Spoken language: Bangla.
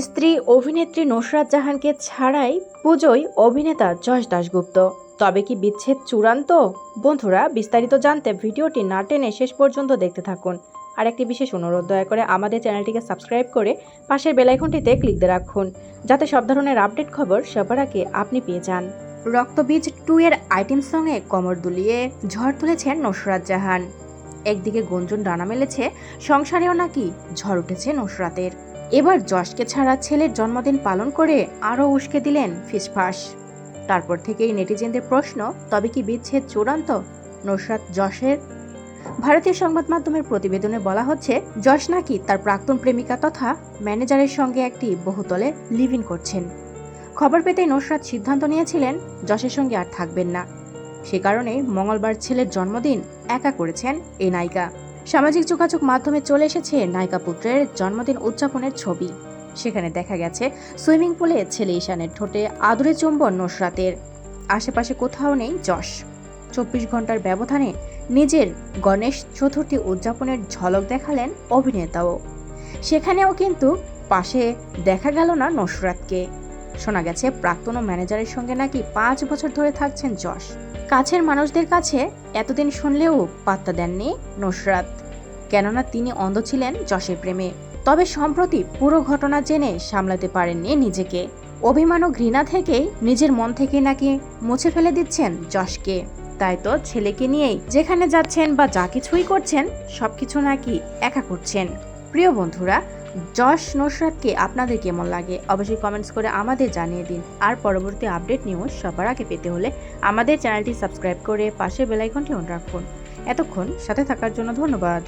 স্ত্রী অভিনেত্রী নুসরাত জাহানকে ছাড়াই পুজোয় অভিনেতা যশ দাশগুপ্ত। তবে কি বিচ্ছেদ চূড়ান্ত? বন্ধুরা, বিস্তারিত জানতে ভিডিওটি না টেনে শেষ পর্যন্ত দেখতে থাকুন। আর একটি বিশেষ অনুরোধ, দয়া করে আমাদের চ্যানেলটিকে সাবস্ক্রাইব করে পাশের বেলাইকনটিতে ক্লিক দিয়ে রাখুন, যাতে সব ধরনের আপডেট খবর সবার আগে আপনি পেয়ে যান। রক্তবীজ টু এর আইটেম সঙ্গে কমর দুলিয়ে ঝড় তুলেছেন নুসরাত জাহান। একদিকে গুঞ্জন ডানা মেলেছে, সংসারেও নাকি ঝড় উঠেছে নুসরাতের। এবার যশকে ছাড়া ছেলের জন্মদিন পালন করে আরও উস্কে দিলেন ফিসফাস। তারপর থেকেই নেটিজেনদের প্রশ্ন, তবে কি বিচ্ছেদ চূড়ান্ত? নুসরাত যশের। ভারতীয় সংবাদ মাধ্যমের প্রতিবেদনে বলা হচ্ছে, যশ নাকি তার প্রাক্তন প্রেমিকা তথা ম্যানেজারের সঙ্গে একটি বহুতলে লিভ ইন করছেন। খবর পেতেই নুসরাত সিদ্ধান্ত নিয়েছিলেন, যশের সঙ্গে আর থাকবেন না। সে কারণে মঙ্গলবার ছেলের জন্মদিন একা করেছেন এই নায়িকা। সামাজিক যোগাযোগ মাধ্যমে চলে এসেছে নায়িকা পুত্রের জন্মদিন উদযাপনের ছবি। সেখানে দেখা গেছে সুইমিং পুলে ছেলে ঈশানের ঠোঁটে আদুরে চুম্বন নুসরাতের। আশেপাশে কোথাও নেই যশ। চব্বিশ ঘণ্টার ব্যবধানে নিজের গণেশ চতুর্থী উদযাপনের ঝলক দেখালেন অভিনেতাও। সেখানেও কিন্তু পাশে দেখা গেল না নসরাতকে। শোনা গেছে, প্রাক্তন ম্যানেজারের সঙ্গে নাকি পাঁচ বছর ধরে থাকছেন যশ। কাছের মানুষদের কাছে এতদিন শুনলেও পাত্তা দেননি নসরাত। কেননা তিনি অন্ধ ছিলেন যশের প্রেমে। তবে সম্প্রতি পুরো ঘটনা জেনে সামলাতে পারেননি নিজেকে। অভিমান ও ঘৃণা থেকেই নিজের মন থেকে নাকি মুছে ফেলে দিচ্ছেন যশকে। তাই তো ছেলেকে নিয়েই যেখানে যাচ্ছেন বা যা কিছুই করছেন, সবকিছু নাকি একা করছেন। প্রিয় বন্ধুরা যশ নুসরাতকে আপনাদের কেমন লাগে? অবশ্যই কমেন্টস করে আমাদের জানিয়ে দিন। আর পরবর্তী আপডেট নিউজ সবার আগে পেতে হলে আমাদের চ্যানেলটি সাবস্ক্রাইব করে পাশে বেলাইকনটি অন রাখুন। এতক্ষণ সাথে থাকার জন্য ধন্যবাদ।